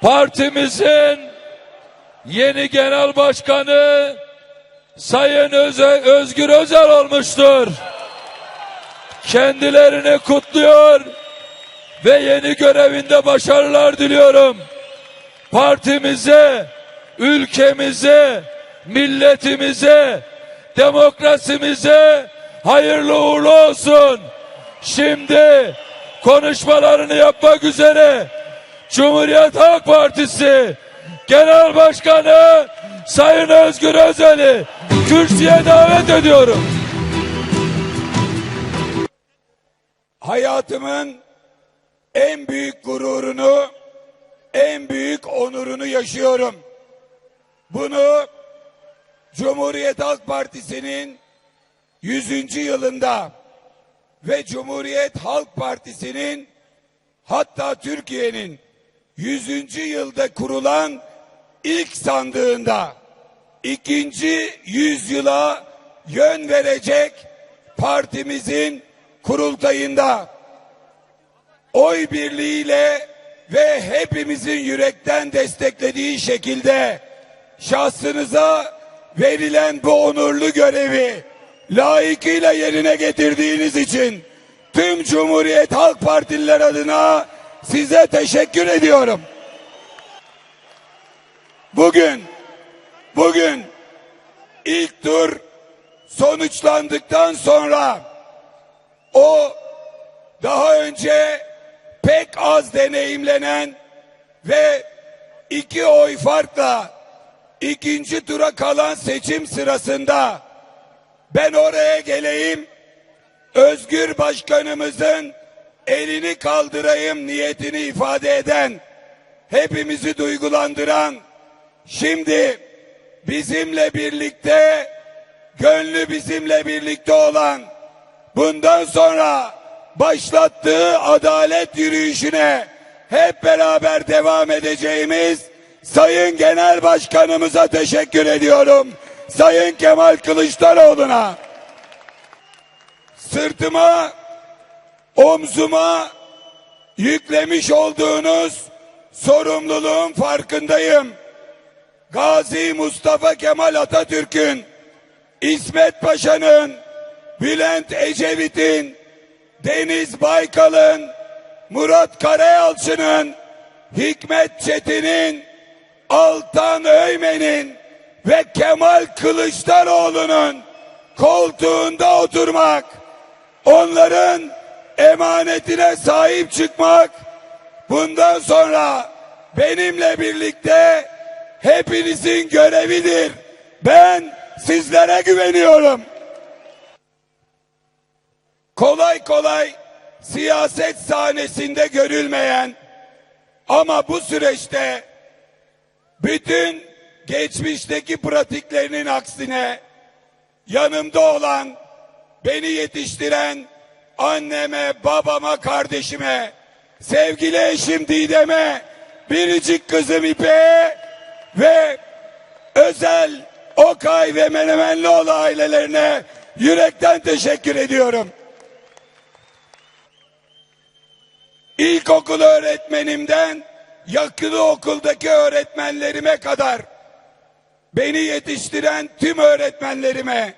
partimizin yeni genel başkanı Sayın Öze- Özgür Özel olmuştur. Kendilerini kutluyor ve yeni görevinde başarılar diliyorum. Partimize, ülkemize, milletimize, demokrasimize hayırlı uğurlu olsun. Şimdi konuşmalarını yapmak üzere Cumhuriyet Halk Partisi Genel Başkanı Sayın Özgür Özel'i kürsüye davet ediyorum. hayatımın en büyük gururunu, en büyük onurunu yaşıyorum. Bunu Cumhuriyet Halk Partisi'nin 100. yılında ve Cumhuriyet Halk Partisi'nin hatta Türkiye'nin 100. yılda kurulan ilk sandığında ikinci yüzyıla yön verecek partimizin kurultayında oy birliğiyle ve hepimizin yürekten desteklediği şekilde şahsınıza verilen bu onurlu görevi layıkıyla yerine getirdiğiniz için tüm Cumhuriyet Halk Partililer adına size teşekkür ediyorum. Bugün bugün ilk tur sonuçlandıktan sonra o daha önce pek az deneyimlenen ve iki oy farkla ikinci tura kalan seçim sırasında ben oraya geleyim Özgür Başkanımızın elini kaldırayım niyetini ifade eden hepimizi duygulandıran şimdi bizimle birlikte gönlü bizimle birlikte olan bundan sonra başlattığı adalet yürüyüşüne hep beraber devam edeceğimiz Sayın Genel Başkanımıza teşekkür ediyorum. Sayın Kemal Kılıçdaroğlu'na sırtıma omzuma yüklemiş olduğunuz sorumluluğun farkındayım. Gazi Mustafa Kemal Atatürk'ün İsmet Paşa'nın Bülent Ecevit'in, Deniz Baykal'ın, Murat Karayalçı'nın, Hikmet Çetin'in, Altan Öymen'in ve Kemal Kılıçdaroğlu'nun koltuğunda oturmak, onların emanetine sahip çıkmak, bundan sonra benimle birlikte hepinizin görevidir. Ben sizlere güveniyorum kolay kolay siyaset sahnesinde görülmeyen ama bu süreçte bütün geçmişteki pratiklerinin aksine yanımda olan beni yetiştiren anneme, babama, kardeşime, sevgili eşim Didem'e, biricik kızım İpek'e ve özel Okay ve Menemenlioğlu ailelerine yürekten teşekkür ediyorum. İlkokul öğretmenimden yakılı okuldaki öğretmenlerime kadar beni yetiştiren tüm öğretmenlerime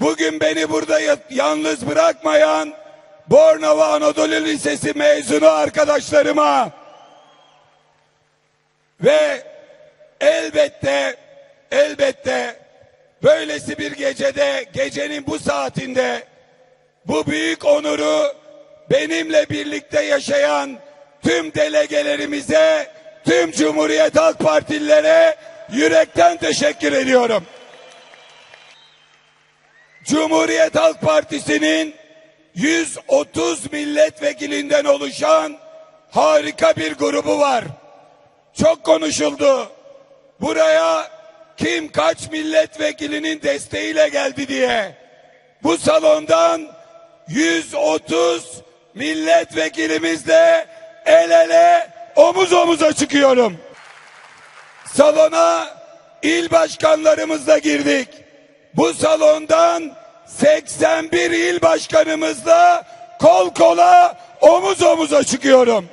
bugün beni burada ya- yalnız bırakmayan Bornova Anadolu Lisesi mezunu arkadaşlarıma ve elbette elbette böylesi bir gecede gecenin bu saatinde bu büyük onuru benimle birlikte yaşayan tüm delegelerimize, tüm Cumhuriyet Halk Partililere yürekten teşekkür ediyorum. Cumhuriyet Halk Partisi'nin 130 milletvekilinden oluşan harika bir grubu var. Çok konuşuldu. Buraya kim kaç milletvekilinin desteğiyle geldi diye. Bu salondan 130 milletvekilimizle el ele omuz omuza çıkıyorum. Salona il başkanlarımızla girdik. Bu salondan 81 il başkanımızla kol kola omuz omuza çıkıyorum.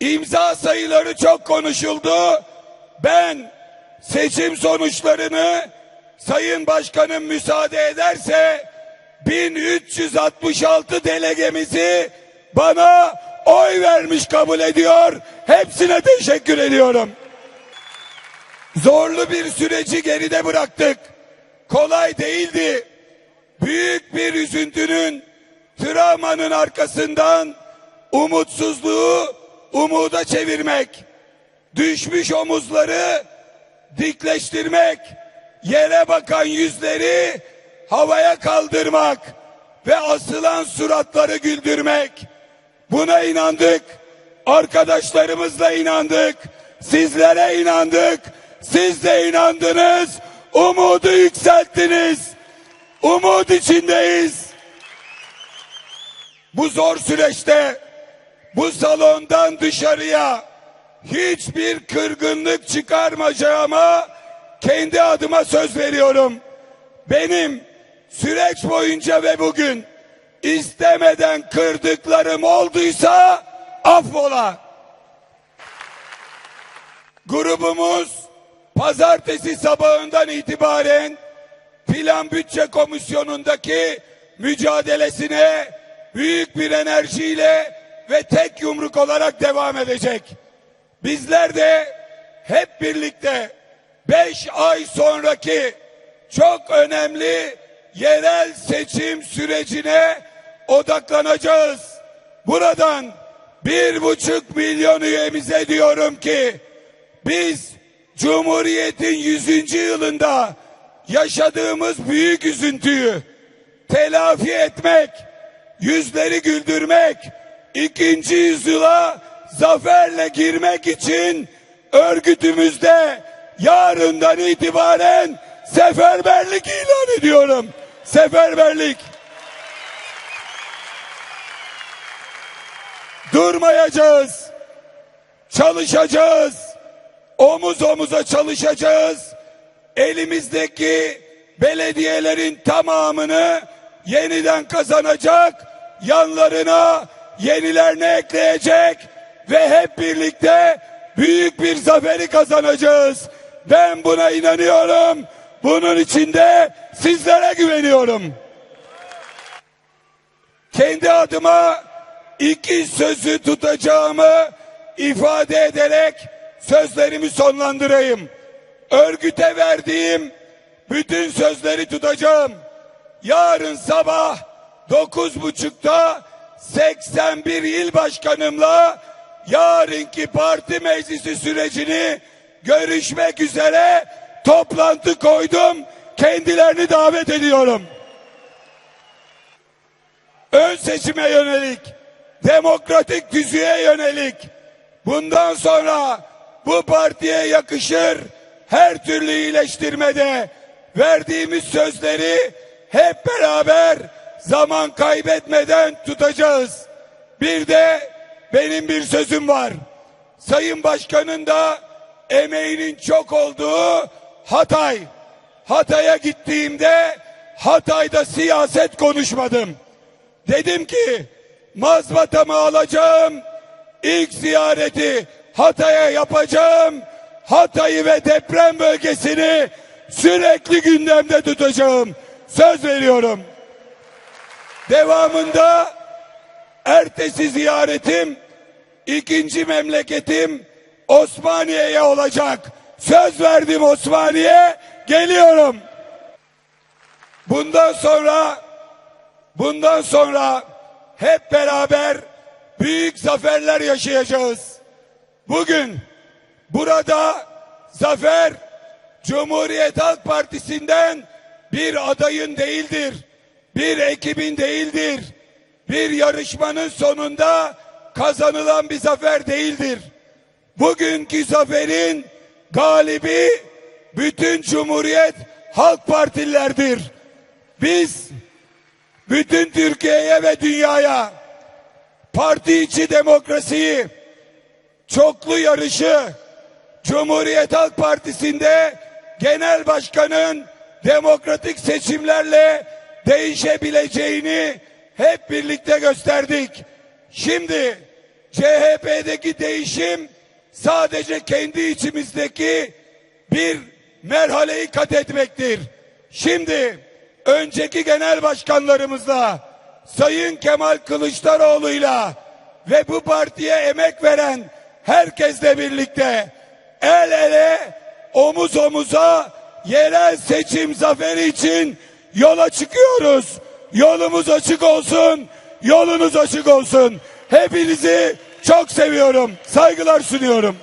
İmza sayıları çok konuşuldu. Ben seçim sonuçlarını Sayın Başkanım müsaade ederse 1366 delegemizi bana oy vermiş kabul ediyor. Hepsine teşekkür ediyorum. Zorlu bir süreci geride bıraktık. Kolay değildi. Büyük bir üzüntünün, travmanın arkasından umutsuzluğu umuda çevirmek, düşmüş omuzları dikleştirmek, yere bakan yüzleri havaya kaldırmak ve asılan suratları güldürmek. Buna inandık. Arkadaşlarımızla inandık. Sizlere inandık. Siz de inandınız. Umudu yükselttiniz. Umut içindeyiz. Bu zor süreçte bu salondan dışarıya hiçbir kırgınlık çıkarmayacağıma kendi adıma söz veriyorum. Benim süreç boyunca ve bugün istemeden kırdıklarım olduysa affola. Grubumuz pazartesi sabahından itibaren Plan Bütçe Komisyonu'ndaki mücadelesine büyük bir enerjiyle ve tek yumruk olarak devam edecek. Bizler de hep birlikte 5 ay sonraki çok önemli yerel seçim sürecine odaklanacağız. Buradan bir buçuk milyon üyemize diyorum ki biz Cumhuriyet'in 100. yılında yaşadığımız büyük üzüntüyü telafi etmek, yüzleri güldürmek, ikinci yüzyıla zaferle girmek için örgütümüzde yarından itibaren seferberlik ilan ediyorum. Seferberlik. Durmayacağız. Çalışacağız. Omuz omuza çalışacağız. Elimizdeki belediyelerin tamamını yeniden kazanacak, yanlarına yenilerini ekleyecek ve hep birlikte büyük bir zaferi kazanacağız. Ben buna inanıyorum. Bunun içinde sizlere güveniyorum. Kendi adıma iki sözü tutacağımı ifade ederek sözlerimi sonlandırayım. Örgüte verdiğim bütün sözleri tutacağım. Yarın sabah dokuz buçukta 81 il başkanımla yarınki parti meclisi sürecini görüşmek üzere toplantı koydum. Kendilerini davet ediyorum. Ön seçime yönelik, demokratik düzüye yönelik bundan sonra bu partiye yakışır her türlü iyileştirmede verdiğimiz sözleri hep beraber zaman kaybetmeden tutacağız. Bir de benim bir sözüm var. Sayın Başkan'ın da emeğinin çok olduğu Hatay. Hatay'a gittiğimde Hatay'da siyaset konuşmadım. Dedim ki mazbatamı alacağım. İlk ziyareti Hatay'a yapacağım. Hatay'ı ve deprem bölgesini sürekli gündemde tutacağım. Söz veriyorum. Devamında ertesi ziyaretim ikinci memleketim Osmaniye'ye olacak. Söz verdim Osmaniye geliyorum. Bundan sonra bundan sonra hep beraber büyük zaferler yaşayacağız. Bugün burada zafer Cumhuriyet Halk Partisi'nden bir adayın değildir. Bir ekibin değildir. Bir yarışmanın sonunda kazanılan bir zafer değildir. Bugünkü zaferin galibi bütün Cumhuriyet Halk Partililerdir. Biz bütün Türkiye'ye ve dünyaya parti içi demokrasiyi, çoklu yarışı, Cumhuriyet Halk Partisi'nde genel başkanın demokratik seçimlerle değişebileceğini hep birlikte gösterdik. Şimdi CHP'deki değişim sadece kendi içimizdeki bir merhaleyi kat etmektir. Şimdi önceki genel başkanlarımızla Sayın Kemal Kılıçdaroğlu'yla ve bu partiye emek veren herkesle birlikte el ele omuz omuza yerel seçim zaferi için yola çıkıyoruz. Yolumuz açık olsun, yolunuz açık olsun. Hepinizi çok seviyorum. Saygılar sunuyorum.